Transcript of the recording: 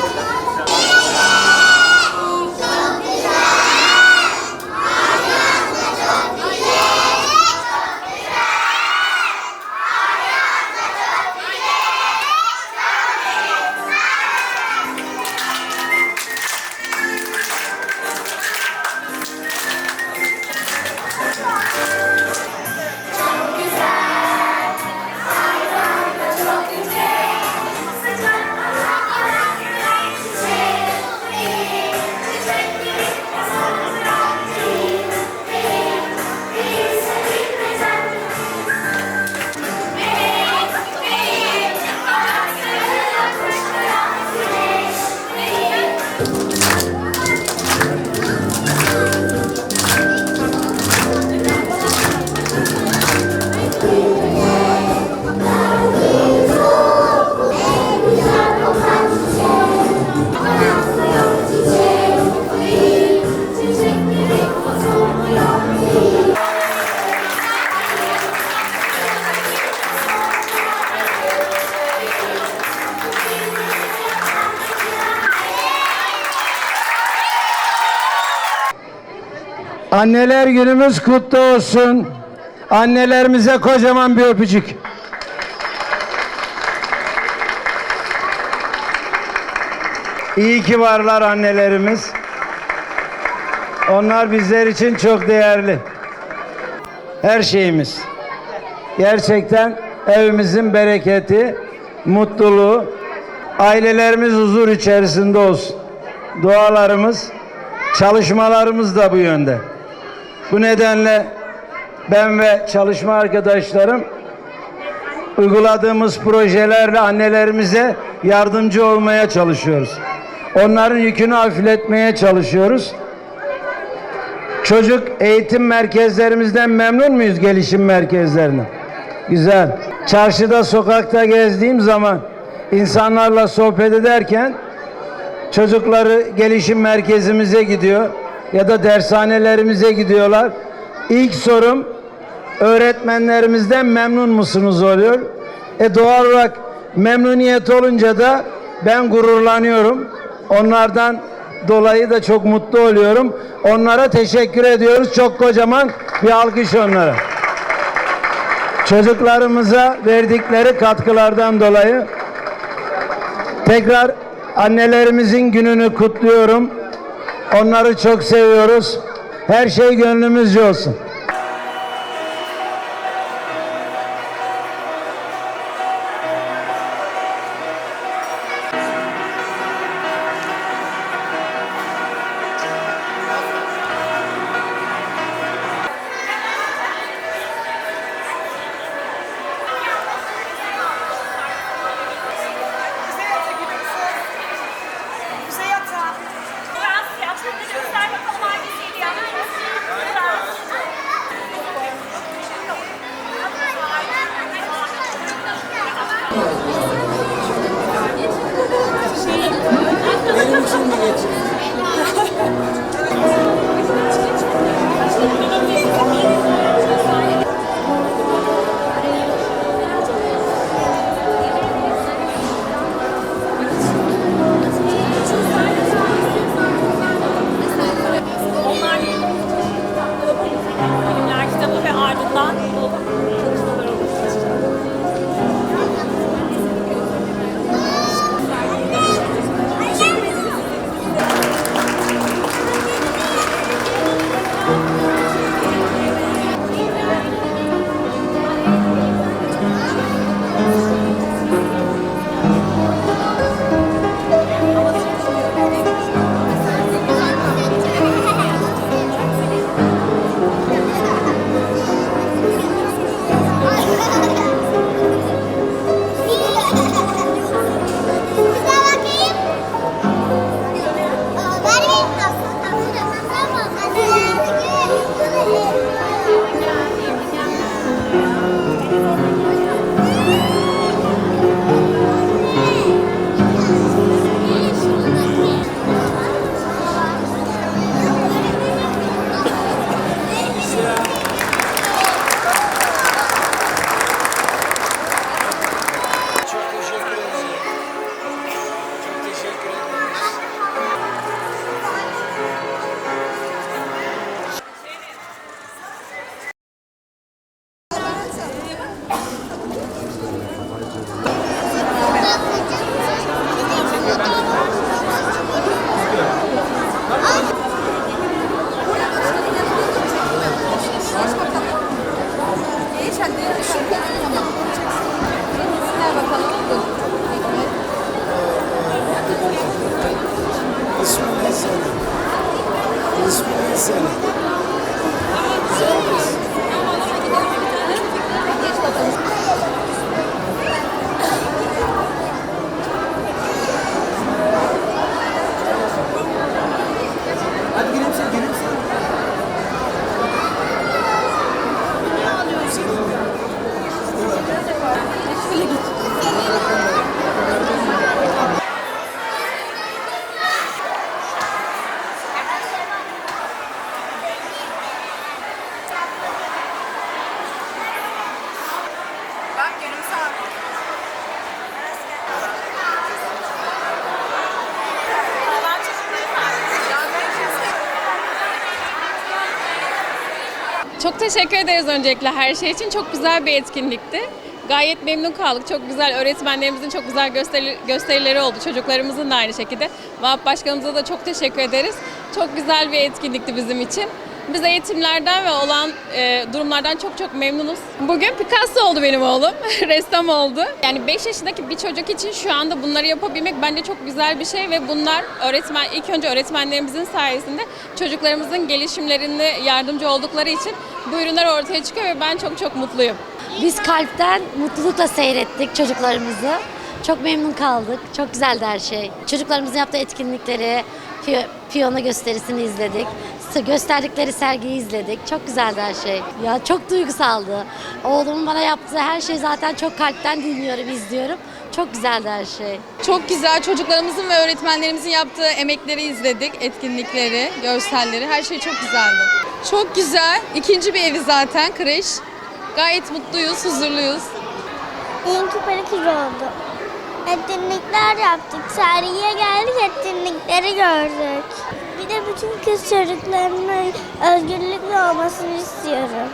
Oh, my God. Anneler günümüz kutlu olsun. Annelerimize kocaman bir öpücük. İyi ki varlar annelerimiz. Onlar bizler için çok değerli. Her şeyimiz. Gerçekten evimizin bereketi, mutluluğu, ailelerimiz huzur içerisinde olsun. Dualarımız, çalışmalarımız da bu yönde. Bu nedenle ben ve çalışma arkadaşlarım uyguladığımız projelerle annelerimize yardımcı olmaya çalışıyoruz. Onların yükünü hafifletmeye çalışıyoruz. Çocuk eğitim merkezlerimizden memnun muyuz gelişim merkezlerine? Güzel. Çarşıda, sokakta gezdiğim zaman insanlarla sohbet ederken çocukları gelişim merkezimize gidiyor ya da dershanelerimize gidiyorlar. İlk sorum öğretmenlerimizden memnun musunuz oluyor. E doğal olarak memnuniyet olunca da ben gururlanıyorum. Onlardan dolayı da çok mutlu oluyorum. Onlara teşekkür ediyoruz. Çok kocaman bir alkış onlara. Çocuklarımıza verdikleri katkılardan dolayı tekrar annelerimizin gününü kutluyorum. Onları çok seviyoruz. Her şey gönlümüzce olsun. Çok teşekkür ederiz öncelikle her şey için. Çok güzel bir etkinlikti. Gayet memnun kaldık. Çok güzel öğretmenlerimizin çok güzel gösteri, gösterileri oldu. Çocuklarımızın da aynı şekilde. VAP Başkanımıza da çok teşekkür ederiz. Çok güzel bir etkinlikti bizim için. Biz eğitimlerden ve olan durumlardan çok çok memnunuz. Bugün Picasso oldu benim oğlum. Ressam oldu. Yani 5 yaşındaki bir çocuk için şu anda bunları yapabilmek bence çok güzel bir şey ve bunlar öğretmen ilk önce öğretmenlerimizin sayesinde çocuklarımızın gelişimlerine yardımcı oldukları için bu ürünler ortaya çıkıyor ve ben çok çok mutluyum. Biz kalpten mutlulukla seyrettik çocuklarımızı. Çok memnun kaldık. Çok güzeldi her şey. Çocuklarımızın yaptığı etkinlikleri, piyano gösterisini izledik. Gösterdikleri sergiyi izledik. Çok güzeldi her şey. Ya çok duygusaldı. Oğlumun bana yaptığı her şey zaten çok kalpten dinliyorum, izliyorum. Çok güzeldi her şey. Çok güzel çocuklarımızın ve öğretmenlerimizin yaptığı emekleri izledik, etkinlikleri, görselleri. Her şey çok güzeldi. Çok güzel. İkinci bir evi zaten kreş. Gayet mutluyuz, huzurluyuz. İyi panikir oldu. Etkinlikler yaptık. Sergiye geldik, etkinlikleri gördük. Bir de bütün kız çocuklarının özgürlükle olmasını istiyorum.